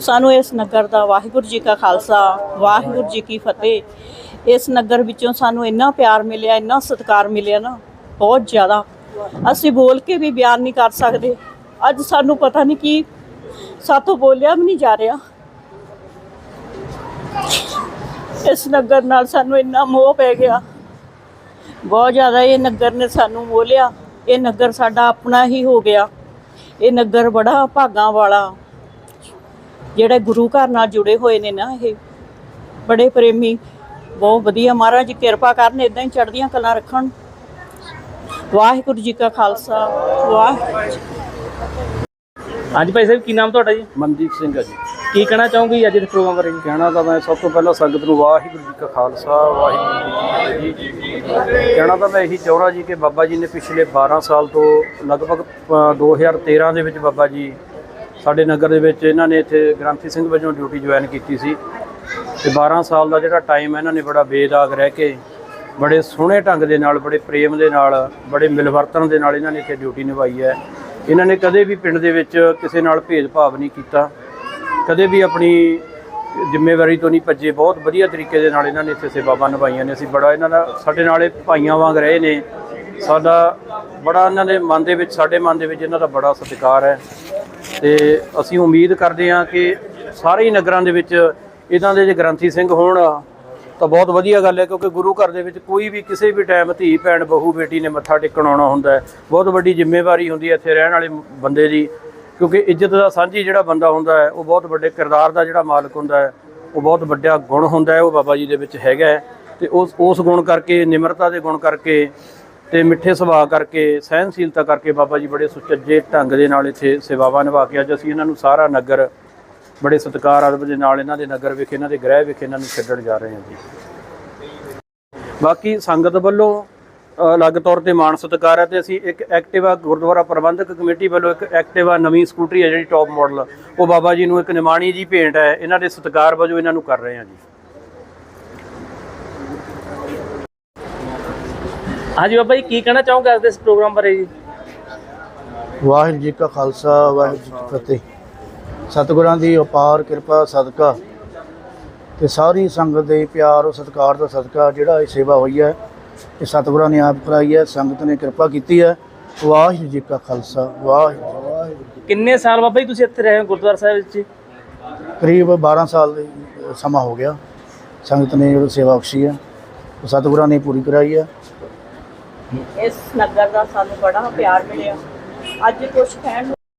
ਸਾਨੂੰ ਇਸ ਨਗਰ ਦਾ ਵਾਹਿਗੁਰੂ ਜੀ ਕਾ ਖਾਲਸਾ, ਵਾਹਿਗੁਰੂ ਜੀ ਕੀ ਫਤਿਹ। ਇਸ ਨਗਰ ਵਿੱਚੋਂ ਸਾਨੂੰ ਇੰਨਾ ਪਿਆਰ ਮਿਲਿਆ, ਇੰਨਾ ਸਤਿਕਾਰ ਮਿਲਿਆ ਨਾ, ਬਹੁਤ ਜ਼ਿਆਦਾ। ਅਸੀਂ ਬੋਲ ਕੇ ਵੀ ਬਿਆਨ ਨਹੀਂ ਕਰ ਸਕਦੇ। ਅੱਜ ਸਾਨੂੰ ਪਤਾ ਨਹੀਂ ਕੀ ਸਾਥੋਂ ਬੋਲਿਆ ਵੀ ਨਹੀਂ ਜਾ ਰਿਹਾ। ਇਸ ਨਗਰ ਨਾਲ ਸਾਨੂੰ ਇੰਨਾ ਮੋਹ ਪੈ ਗਿਆ। ਬਹੁਤ ਜ਼ਿਆਦਾ ਇਹ ਨਗਰ ਨੇ ਸਾਨੂੰ ਮੋਹ ਲਿਆ। ਇਹ ਨਗਰ ਸਾਡਾ ਆਪਣਾ ਹੀ ਹੋ ਗਿਆ। ਇਹ ਨਗਰ ਬੜਾ ਭਾਗਾਂ ਵਾਲਾ ਜਿਹੜੇ ਗੁਰੂ ਘਰ ਨਾਲ ਜੁੜੇ ਹੋਏ ਨੇ ਨਾ ਇਹ ਬੜੇ ਪ੍ਰੇਮੀ ਬਹੁਤ ਵਧੀਆ। ਮਹਾਰਾਜ ਜੀ ਕਿਰਪਾ ਕਰਨ ਇਦਾਂ ਹੀ ਚੜ੍ਹਦੀਆਂ ਕਲਾਂ ਰੱਖਣ। ਵਾਹਿਗੁਰੂ ਜੀ ਕਾ ਖਾਲਸਾ ਵਾਹਿਗੁਰੂ ਹਾਂਜੀ ਭਾਈ ਸਾਹਿਬ ਕੀ ਨਾਮ ਤੁਹਾਡਾ ਜੀ? ਮਨਦੀਪ ਸਿੰਘ ਆ ਜੀ। ਕੀ ਕਹਿਣਾ ਚਾਹੋਗੇ ਅੱਜ ਦੇ ਪ੍ਰੋਗਰਾਮ ਬਾਰੇ? ਕਹਿਣਾ ਤਾਂ ਮੈਂ ਸਭ ਤੋਂ ਪਹਿਲਾਂ ਸੰਗਤ ਨੂੰ ਵਾਹਿਗੁਰੂ ਜੀ ਕਾ ਖਾਲਸਾ ਵਾਹਿਗੁਰੂ ਜੀ ਕੀ ਫਤਿਹ ਕਹਿਣਾ ਤਾਂ ਮੈਂ ਇਹੀ ਚਾਹੁੰਦਾ ਜੀ ਕਿ ਬਾਬਾ ਜੀ ਨੇ ਪਿਛਲੇ 12 ਸਾਲ ਤੋਂ ਲਗਭਗ ਅ, 2013 ਦੇ ਵਿੱਚ ਬਾਬਾ ਜੀ ਸਾਡੇ ਨਗਰ ਦੇ ਵਿੱਚ ਇਹਨਾਂ ਨੇ ਇੱਥੇ ਗ੍ਰੰਥੀ ਸਿੰਘ ਵਜੋਂ ਡਿਊਟੀ ਜੁਆਇਨ ਕੀਤੀ ਸੀ ਤੇ 12 ਸਾਲ ਦਾ ਜਿਹੜਾ ਟਾਈਮ ਇਹਨਾਂ ਨੇ ਬੜਾ ਬੇਦਾਗ ਰਹਿ ਕੇ ਬੜੇ ਸੋਹਣੇ ਢੰਗ ਦੇ ਨਾਲ, ਬੜੇ ਪ੍ਰੇਮ ਦੇ ਨਾਲ, ਬੜੇ ਮਿਲਵਰਤਨ ਦੇ ਨਾਲ ਇਹਨਾਂ ਨੇ ਇੱਥੇ ਡਿਊਟੀ ਨਿਭਾਈ ਹੈ। ਇਹਨਾਂ ਨੇ ਕਦੇ ਵੀ ਪਿੰਡ ਦੇ ਵਿੱਚ ਕਿਸੇ ਨਾਲ ਭੇਦਭਾਵ ਨਹੀਂ ਕੀਤਾ। ਕਦੇ ਵੀ ਆਪਣੀ ਜ਼ਿੰਮੇਵਾਰੀ ਤੋਂ ਨਹੀਂ ਭੱਜੇ। ਬਹੁਤ ਵਧੀਆ ਤਰੀਕੇ ਦੇ ਨਾਲ ਇਹਨਾਂ ਨੇ ਇੱਥੇ ਸੇਵਾਵਾਂ ਨਿਭਾਈਆਂ ਨੇ। ਅਸੀਂ ਬੜਾ ਇਹਨਾਂ ਦਾ, ਸਾਡੇ ਨਾਲ ਇਹ ਭਾਈਆਂ ਵਾਂਗ ਰਹੇ ਨੇ। ਸਾਡਾ ਬੜਾ ਇਹਨਾਂ ਦੇ ਮਨ ਦੇ ਵਿੱਚ, ਸਾਡੇ ਮਨ ਦੇ ਵਿੱਚ ਇਹਨਾਂ ਦਾ ਬੜਾ ਸਤਿਕਾਰ ਹੈ। ਤੇ ਅਸੀਂ ਉਮੀਦ ਕਰਦੇ ਹਾਂ ਕਿ ਸਾਰੇ ਹੀ ਨਗਰਾਂ ਦੇ ਵਿੱਚ ਇਹਨਾਂ ਦੇ ਜੇ ਗ੍ਰੰਥੀ ਸਿੰਘ ਹੋਣ, ਤਾਂ ਬਹੁਤ ਵਧੀਆ ਗੱਲ ਹੈ, ਕਿਉਂਕਿ ਗੁਰੂ ਘਰ ਦੇ ਵਿੱਚ ਕੋਈ ਵੀ ਕਿਸੇ ਵੀ ਟਾਈਮ ਧੀ, ਭੈਣ, ਬਹੂ, ਬੇਟੀ ਨੇ ਮੱਥਾ ਟੇਕਣ ਆਉਣਾ ਹੁੰਦਾ ਹੈ। ਬਹੁਤ ਵੱਡੀ ਜ਼ਿੰਮੇਵਾਰੀ ਹੁੰਦੀ ਹੈ ਇੱਥੇ ਰਹਿਣ ਵਾਲੇ ਬੰਦੇ ਦੀ, ਕਿਉਂਕਿ ਇੱਜ਼ਤ ਦਾ ਸਾਂਝੀ ਜਿਹੜਾ ਬੰਦਾ ਹੁੰਦਾ ਹੈ, ਉਹ ਬਹੁਤ ਵੱਡੇ ਕਿਰਦਾਰ ਦਾ ਜਿਹੜਾ ਮਾਲਕ ਹੁੰਦਾ ਹੈ, ਉਹ ਬਹੁਤ ਵੱਡਾ ਗੁਣ ਹੁੰਦਾ ਹੈ, ਉਹ ਬਾਬਾ ਜੀ ਦੇ ਵਿੱਚ ਹੈਗਾ ਹੈ। ਤੇ ਉਸ ਉਸ ਗੁਣ ਕਰਕੇ, ਨਿਮਰਤਾ ਦੇ ਗੁਣ ਕਰਕੇ ਤੇ ਮਿੱਠੇ ਸੁਭਾਅ ਕਰਕੇ ਸਹਿਨਸ਼ੀਲਤਾ ਕਰਕੇ ਬਾਬਾ ਜੀ ਬੜੇ ਸੁਚੱਜੇ ਢੰਗ ਦੇ ਨਾਲ ਇੱਥੇ ਸੇਵਾਵਾਂ ਨਿਭਾ ਕੇ ਅੱਜ ਅਸੀਂ ਇਹਨਾਂ ਨੂੰ ਸਾਰਾ ਨਗਰ ਬੜੇ ਸਤਿਕਾਰ ਆਦਬ ਦੇ ਨਾਲ ਇਹਨਾਂ ਦੇ ਨਗਰ ਵਿਖੇ, ਇਹਨਾਂ ਦੇ ਗ੍ਰਹਿ ਵਿਖੇ ਇਹਨਾਂ ਨੂੰ ਛੱਡਣ ਜਾ ਰਹੇ ਹਾਂ ਜੀ। ਬਾਕੀ ਸੰਗਤ ਵੱਲੋਂ ਅਲੱਗ ਤੌਰ ਤੇ ਮਾਣ ਸਤਿਕਾਰ ਹੈ ਤੇ ਅਸੀਂ ਇੱਕ ਐਕਟਿਵਾ ਗੁਰਦੁਆਰਾ ਪ੍ਰਬੰਧਕ ਕਮੇਟੀ ਵੱਲੋਂ ਇੱਕ ਐਕਟਿਵਾ ਨਵੀਂ ਸਕੂਟਰੀ ਹੈ ਜਿਹੜੀ ਟੌਪ ਮਾਡਲ ਉਹ ਬਾਬਾ ਜੀ ਨੂੰ ਇੱਕ ਨਿਮਾਣੀ ਜੀ ਭੇਂਟ ਹੈ, ਇਹਨਾਂ ਦੇ ਸਤਿਕਾਰ ਵਜੋਂ ਇਹਨਾਂ ਨੂੰ ਕਰ ਰਹੇ ਹਾਂ ਜੀ। ਹਾਂਜੀ ਬਾਬਾ ਜੀ ਕੀ ਕਹਿਣਾ ਚਾਹੋਗੇ ਅੱਜ ਦੇ ਇਸ ਪ੍ਰੋਗਰਾਮ ਬਾਰੇ ਜੀ? ਵਾਹਿਗੁਰੂ ਜੀ ਕਾ ਖਾਲਸਾ ਵਾਹਿਗੁਰੂ ਜੀ ਕੀ ਫਤਿਹ। ਸਤਿਗੁਰਾਂ ਦੀ ਅਪਾਰ ਕਿਰਪਾ ਸਦਕਾ ਤੇ ਸਾਰੀ ਸੰਗਤ ਦੇ ਪਿਆਰ ਔਰ ਸਤਿਕਾਰ ਦਾ ਸਦਕਾ ਜਿਹੜਾ ਇਹ ਸੇਵਾ ਹੋਈ ਹੈ ਇਹ ਸਤਿਗੁਰਾਂ ਨੇ ਆਪ ਕਰਾਈ ਹੈ ਸੰਗਤ ਨੇ ਕਿਰਪਾ ਕੀਤੀ ਹੈ। ਵਾਹਿਗੁਰੂ ਜੀ ਕਾ ਖਾਲਸਾ ਵਾਹਿਗੁਰੂ ਕਿੰਨੇ ਸਾਲ ਬਾਬਾ ਜੀ ਤੁਸੀਂ ਇੱਥੇ ਰਹੇ ਹੋ ਗੁਰਦੁਆਰਾ ਸਾਹਿਬ ਵਿੱਚ? ਕਰੀਬ 12 ਸਾਲ ਦੇ ਸਮਾਂ ਹੋ ਗਿਆ ਸੰਗਤ ਨੇ ਜਿਹੜੀ ਸੇਵਾ ਬਖਸ਼ੀ ਹੈ ਸਤਿਗੁਰਾਂ ਨੇ ਪੂਰੀ ਕਰਾਈ ਹੈ। ਇਸ ਨਗਰ ਦਾ ਸਾਨੂੰ ਬੜਾ ਪਿਆਰ ਮਿਲਿਆ। ਅੱਜ ਕੁਝ ਕਹਿਣ